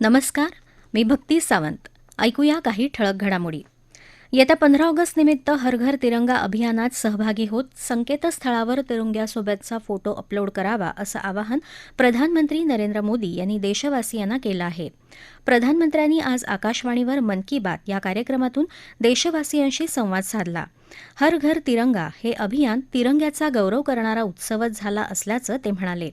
नमस्कार मी भक्ती सावंत. ऐकूया काही ठळक घडामोडी. येत्या पंधरा ऑगस्ट निमित्त हर घर तिरंगा अभियानात सहभागी होत संकेतस्थळावर तिरंग्यासोबतचा फोटो अपलोड करावा असं आवाहन प्रधानमंत्री नरेंद्र मोदी यांनी देशवासियांना केलं आहे. प्रधानमंत्र्यांनी आज आकाशवाणीवर मन की बात या कार्यक्रमातून देशवासियांशी संवाद साधला. हर घर तिरंगा हे अभियान तिरंग्याचा गौरव करणारा उत्सवच झाला असल्याचं ते म्हणाले.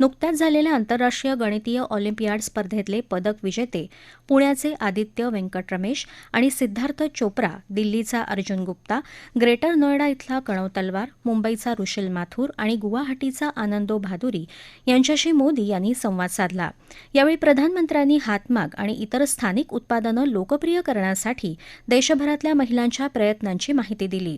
नुकत्याच झालेल्या आंतरराष्ट्रीय गणितीय ऑलिम्पियाड स्पर्धेतले पदक विजेते पुण्याचे आदित्य व्यंकट रमेश आणि सिद्धार्थ चोप्रा दिल्लीचा अर्जुन गुप्ता ग्रेटर नोएडा इथला कणव तलवार मुंबईचा रुशील माथूर आणि गुवाहाटीचा आनंदो भादुरी यांच्याशी मोदी यांनी संवाद साधला. यावेळी प्रधानमंत्र्यांनी हातमाग आणि इतर स्थानिक उत्पादनं लोकप्रिय करण्यासाठी देशभरातल्या महिलांच्या प्रयत्नांची माहिती दिली.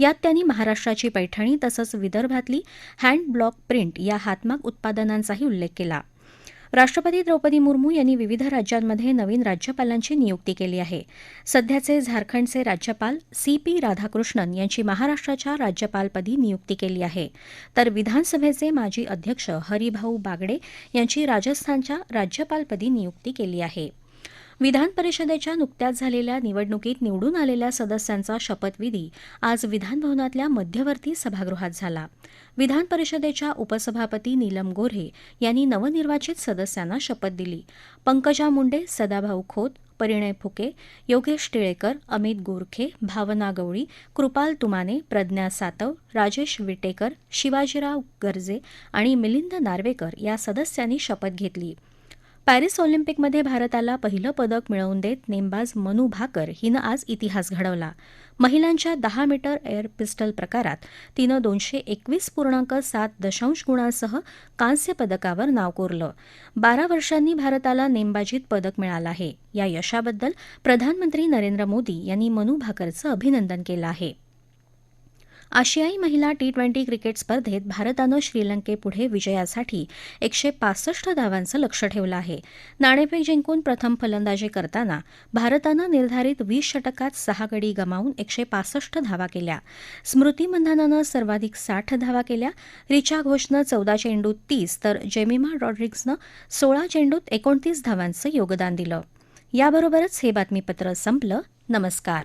यात त्यांनी महाराष्ट्राची पैठणी तसंच विदर्भातली हँड ब्लॉक प्रिंट या हातमाग उत्पादनांचाही उल्लेख केला. राष्ट्रपती द्रौपदी मुर्मू यांनी विविध राज्यांमध्ये नवीन राज्यपालांची नियुक्ती केली आहे. सध्याचे झारखंडचे राज्यपाल सी पी राधाकृष्णन यांची महाराष्ट्राच्या राज्यपालपदी नियुक्ती केली आहे. तर विधानसभेचे माजी अध्यक्ष हरिभाऊ बागडे यांची राजस्थानच्या राज्यपालपदी नियुक्ती केली आहे. विधान परिषदेच्या नुकत्याच झालेल्या निवडणुकीत निवडून आलेल्या सदस्यांचा शपथविधी आज विधानभवनातल्या मध्यवर्ती सभागृहात झाला. विधान परिषदेच्या उपसभापती नीलम गोऱ्हे यांनी नवनिर्वाचित सदस्यांना शपथ दिली. पंकजा मुंडे सदाभाऊ खोत परिणय फुके योगेश टिळेकर अमित गोरखे भावना गवळी कृपाल तुमाने प्रज्ञा सातव राजेश विटेकर शिवाजीराव गर्जे आणि मिलिंद नार्वेकर या सदस्यांनी शपथ घेतली. पॅरिस ऑलिम्पिकमध्ये भारताला पहिलं पदक मिळवून देत नेमबाज मनू भाकर हिनं आज इतिहास घडवला. महिलांच्या दहा मीटर एअर पिस्टल प्रकारात तिनं दोनशे एकवीस पूर्णांक सात दशांश गुणांसह कांस्य पदकावर नाव कोरलं. बारा वर्षांनी भारताला नेमबाजीत पदक मिळालं आहे. या यशाबद्दल प्रधानमंत्री नरेंद्र मोदी यांनी मनू भाकरचं अभिनंदन केलं आहे. आशियाई महिला टी ट्वेंटी क्रिकेट स्पर्धेत भारतानं श्रीलंकेपुढे विजयासाठी एकशे पासष्ट धावांचं लक्ष ठेवलं आहे. नाणेफेक जिंकून प्रथम फलंदाजी करताना भारतानं निर्धारित वीस षटकात सहा गडी गमावून एकशे पासष्ट धावा केल्या. स्मृती मंधानानं सर्वाधिक साठ धावा केल्या. रिचा घोषनं चौदा चेंडूत तीस तर जेमिमा रॉड्रिग्सनं सोळा चेंडूत एकोणतीस धावांचं योगदान दिलं. याबरोबरच हे बातमीपत्र संपलं. नमस्कार.